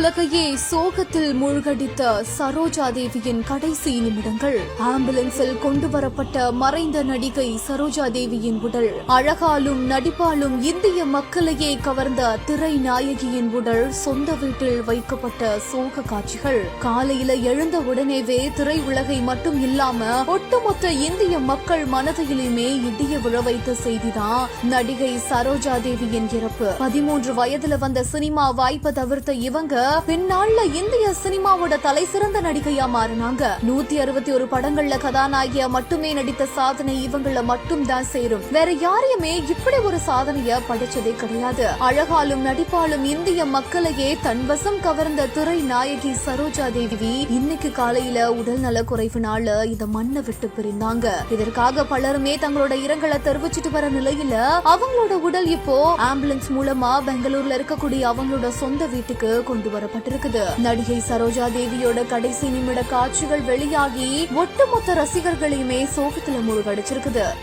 உலகையே சோகத்தில் மூழ்கடித்த சரோஜா தேவியின் கடைசி நிமிடங்கள். ஆம்புலன்ஸில் கொண்டு வரப்பட்ட மறைந்த நடிகை சரோஜா தேவியின் உடல் அழகாலும் நடிப்பாலும் இந்திய மக்களையே கவர்ந்த திரை நாயகியின் உடல் சொந்த வீட்டில் வைக்கப்பட்ட சோக காட்சிகள். காலையில எழுந்த உடனேவே திரை உலகை மட்டும் இல்லாம ஒட்டுமொத்த இந்திய மக்கள் மனதிலுமே இடிய விழ வைத்த செய்திதான் நடிகை சரோஜா தேவியின் இறப்பு. பதிமூன்று வயதுல வந்த சினிமா வாய்ப்பை தவிர்த்த இவங்க பின்னாள்ல இந்திய சினிமாவோட தலை சிறந்த நடிகையா மாறினாங்க. நூத்தி அறுபத்தி ஒரு படங்கள்ல கதாநாயகியா மட்டுமே நடித்த சாதனை இவங்கள மட்டும் தான் சேரும். வேற யாரையுமே இப்படி ஒரு சாதனைய படைச்சதே கிடையாது. அழகாலும் நடிப்பாலும் இந்திய மக்களையே தன்வசம் கவர்ந்த துறை நாயகி சரோஜா தேவி இன்னைக்கு காலையில உடல் நல குறைவுனால இந்த மண்ணை விட்டு பிரிந்தாங்க. இதற்காக பலருமே தங்களோட இரங்கலை தெரிவிச்சிட்டு வர நிலையில அவங்களோட உடல் இப்போ ஆம்புலன்ஸ் மூலமா பெங்களூர்ல இருக்கக்கூடிய அவங்களோட சொந்த வீட்டுக்கு கொண்டு வரப்பட்டிருக்குது. நடிகை சரோஜா தேவியோட கடைசி நிமிட காட்சிகள் வெளியாகி ஒட்டுமொத்த ரசிகர்களையுமே சோகத்துல முழுகடிச்சிருக்குது.